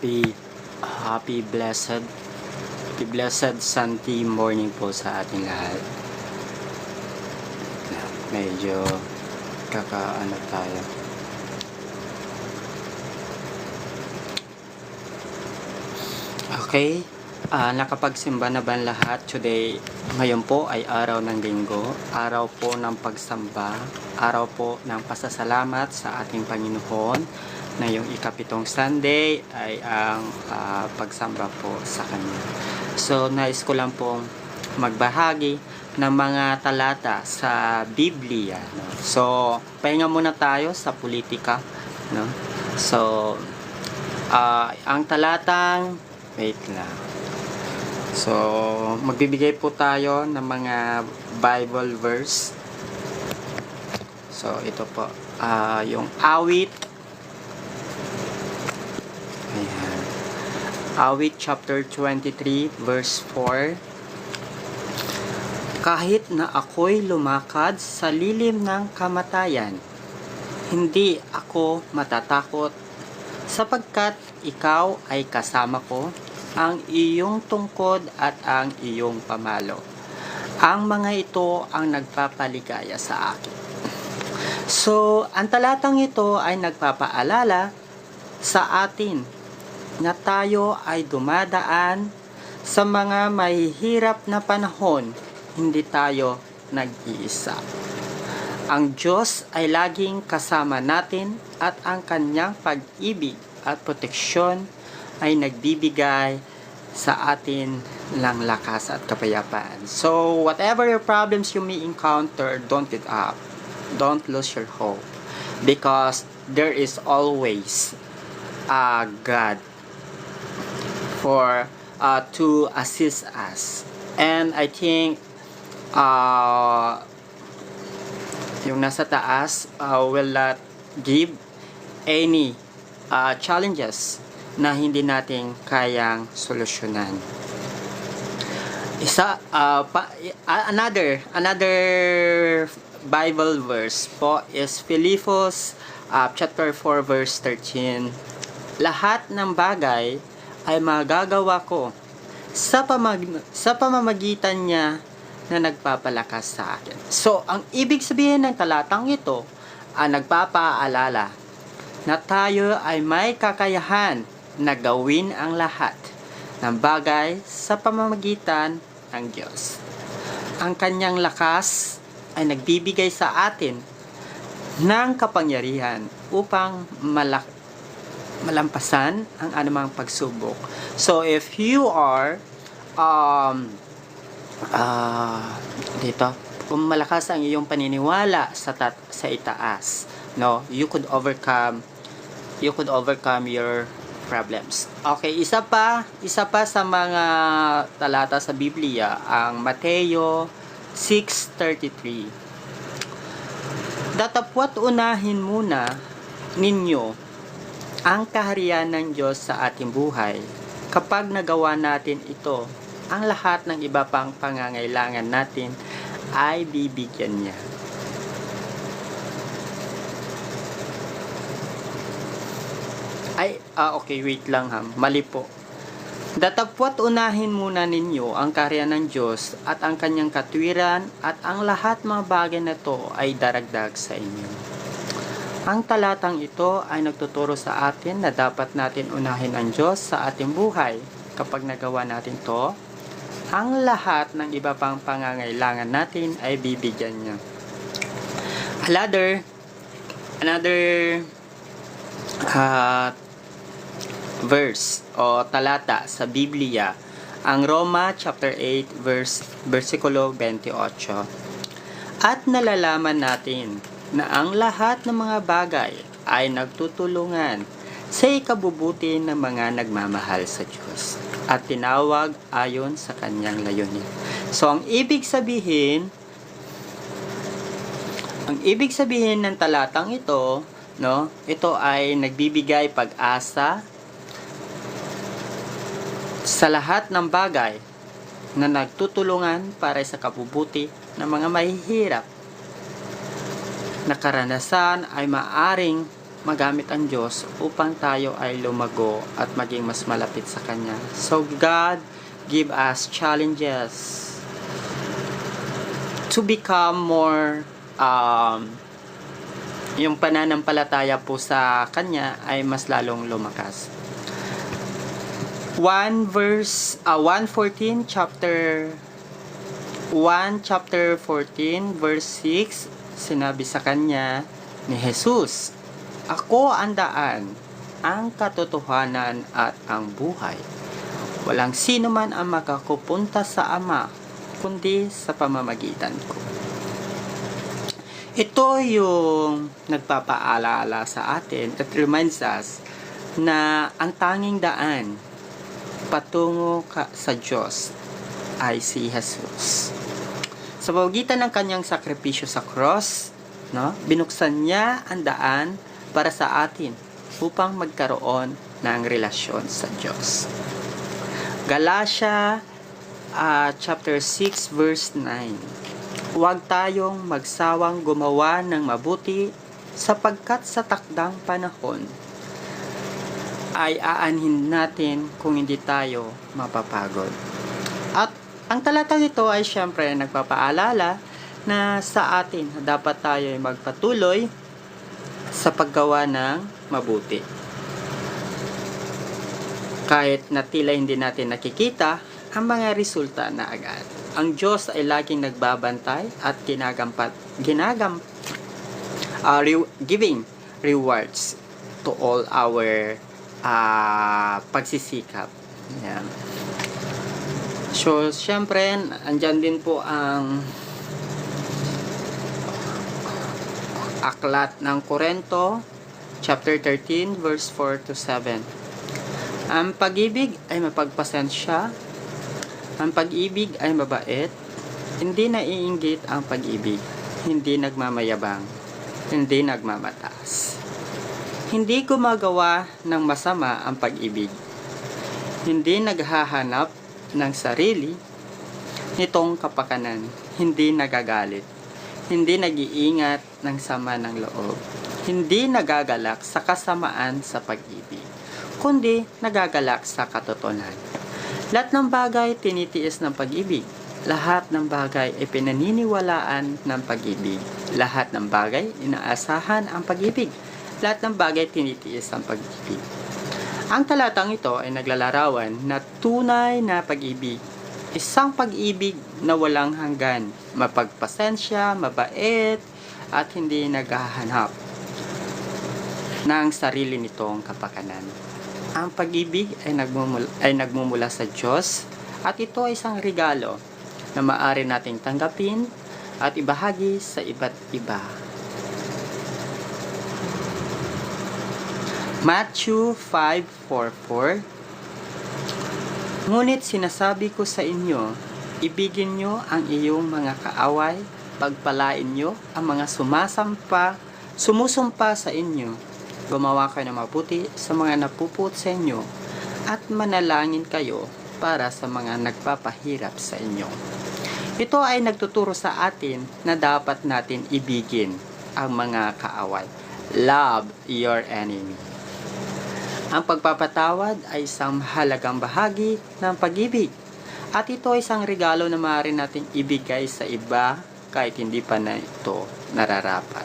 Happy, happy blessed, happy blessed Sunday morning po sa ating lahat. Medyo kakaano tayo. Okay, ah nakapagsimba na ba lahat? Today, ngayon po ay araw ng linggo, araw po ng pagsamba, araw po ng pasasalamat sa ating Panginoon na yung ikapitong Sunday ay ang ah, pagsamba po sa Kanya. So, nais ko lang pong magbahagi ng mga talata sa Biblia. No? So, pahinga muna tayo sa politika. No? So, ah, ang talatang, wait lang. So, magbibigay po tayo ng mga Bible verse. So, ito po. ah yung awit Awit chapter 23 verse 4 Kahit na ako'y lumakad sa lilim ng kamatayan, hindi ako matatakot sapagkat ikaw ay kasama ko, ang iyong tungkod at ang iyong pamalo. Ang mga ito ang nagpapaligaya sa akin. So, ang talatang ito ay nagpapaalala sa atin na tayo ay dumadaan sa mga mahihirap na panahon, hindi tayo nag-iisa. Ang Diyos ay laging kasama natin at ang kanyang pag-ibig at proteksyon ay nagbibigay sa atin ng lakas at kapayapaan. So, whatever your problems you may encounter, don't give up. Don't lose your hope. Because there is always uh, God for uh, to assist us. And I think uh, yung nasa taas uh, will not give any uh, challenges na hindi natin kayang solusyonan. Isa uh, pa, another another Bible verse po is Philippos uh, chapter 4 verse 13. Lahat ng bagay ay magagawa ko sa pamag sa pamamagitan niya na nagpapalakas sa akin. So, ang ibig sabihin ng talatang ito ay nagpapaalala na tayo ay may kakayahan na gawin ang lahat ng bagay sa pamamagitan ng Diyos. Ang kanyang lakas ay nagbibigay sa atin ng kapangyarihan upang malak malampasan ang anumang pagsubok. So if you are um ah dito kung malakas ang iyong paniniwala sa tat, sa itaas, no, you could overcome you could overcome your problems. Okay, isa pa, isa pa sa mga talata sa Biblia, ang Mateo 6.33. Datapwat unahin muna ninyo ang kaharian ng Diyos sa ating buhay. Kapag nagawa natin ito, ang lahat ng iba pang pangangailangan natin ay bibigyan niya. Ay, ah, okay, wait lang ha. Mali po. Datapwat unahin muna ninyo ang karya ng Diyos at ang kanyang katwiran at ang lahat mga bagay na to ay daragdag sa inyo. Ang talatang ito ay nagtuturo sa atin na dapat natin unahin ang Diyos sa ating buhay. Kapag nagawa natin to, ang lahat ng iba pang pangangailangan natin ay bibigyan niya. Another, another uh, verse o talata sa Biblia ang Roma chapter 8 verse versikulo 28 at nalalaman natin na ang lahat ng mga bagay ay nagtutulungan sa ikabubuti ng mga nagmamahal sa Diyos at tinawag ayon sa kanyang layunin. So ang ibig sabihin ang ibig sabihin ng talatang ito, no, ito ay nagbibigay pag-asa sa lahat ng bagay na nagtutulungan para sa kabubuti ng mga mahihirap na karanasan ay maaring magamit ang Diyos upang tayo ay lumago at maging mas malapit sa Kanya. So God give us challenges to become more um, yung pananampalataya po sa Kanya ay mas lalong lumakas. 1 verse uh, 114 chapter 1 chapter 14 verse 6 sinabi sa kanya ni Jesus Ako ang daan ang katotohanan at ang buhay walang sino man ang makakupunta sa Ama kundi sa pamamagitan ko ito yung nagpapaalala sa atin at reminds us na ang tanging daan patungo ka sa Diyos ay si Jesus. Sa pagitan ng kanyang sakripisyo sa cross, no, binuksan niya ang daan para sa atin upang magkaroon ng relasyon sa Diyos. Galatia ah, chapter 6 verse 9. Huwag tayong magsawang gumawa ng mabuti sapagkat sa takdang panahon ay aanhin natin kung hindi tayo mapapagod. At ang talatang ito ay syempre nagpapaalala na sa atin dapat tayo ay magpatuloy sa paggawa ng mabuti. Kahit na tila hindi natin nakikita ang mga resulta na agad. Ang Diyos ay laging nagbabantay at ginagampat, ginagam, uh, re- giving rewards to all our ah pagsisikap. Yan. So, syempre, andyan din po ang aklat ng Korento, chapter 13, verse 4 to 7. Ang pag-ibig ay mapagpasensya, ang pag-ibig ay mabait, hindi naiinggit ang pag-ibig, hindi nagmamayabang, hindi nagmamataas. Hindi gumagawa ng masama ang pag-ibig. Hindi naghahanap ng sarili nitong kapakanan. Hindi nagagalit. Hindi nag-iingat ng sama ng loob. Hindi nagagalak sa kasamaan sa pag-ibig. Kundi nagagalak sa katotohanan. Lahat ng bagay tinitiis ng pag-ibig. Lahat ng bagay ay pinaniniwalaan ng pag-ibig. Lahat ng bagay inaasahan ang pag-ibig lahat ng bagay tinitiis ang pag-ibig. Ang talatang ito ay naglalarawan na tunay na pag-ibig. Isang pag-ibig na walang hanggan, mapagpasensya, mabait, at hindi naghahanap ng sarili nitong kapakanan. Ang pag-ibig ay nagmumula, ay nagmumula sa Diyos at ito ay isang regalo na maaari nating tanggapin at ibahagi sa iba't iba. Matthew 5.44 Ngunit sinasabi ko sa inyo, ibigin nyo ang iyong mga kaaway, pagpalain nyo ang mga sumasampa, sumusumpa sa inyo, gumawa kayo ng mabuti sa mga napuput sa inyo, at manalangin kayo para sa mga nagpapahirap sa inyo. Ito ay nagtuturo sa atin na dapat natin ibigin ang mga kaaway. Love your enemy. Ang pagpapatawad ay isang mahalagang bahagi ng pag-ibig. At ito ay isang regalo na maaari nating ibigay sa iba kahit hindi pa na ito nararapat.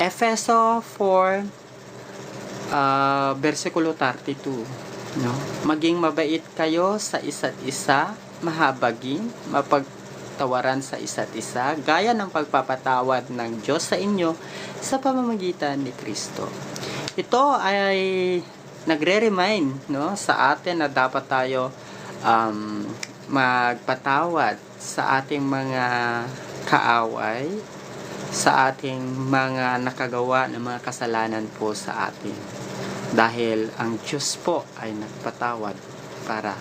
Efeso 4 uh, versikulo 32 no? Maging mabait kayo sa isa't isa, mahabagin, mapagtawaran sa isa't isa, gaya ng pagpapatawad ng Diyos sa inyo sa pamamagitan ni Kristo. Ito ay nagre-remind no sa atin na dapat tayo um, magpatawad sa ating mga kaaway sa ating mga nakagawa ng mga kasalanan po sa atin. Dahil ang Diyos po ay nagpatawad para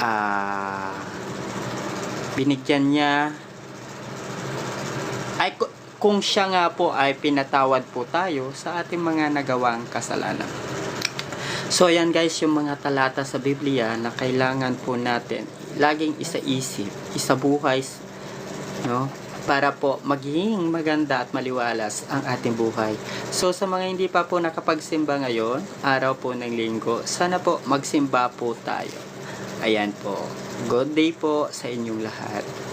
ah binigyan niya ay kung siya nga po ay pinatawad po tayo sa ating mga nagawang kasalanan. So yan guys yung mga talata sa Biblia na kailangan po natin laging isa-isip, isa buhay, no? para po maging maganda at maliwalas ang ating buhay. So sa mga hindi pa po nakapagsimba ngayon, araw po ng linggo, sana po magsimba po tayo. Ayan po. Good day po sa inyong lahat.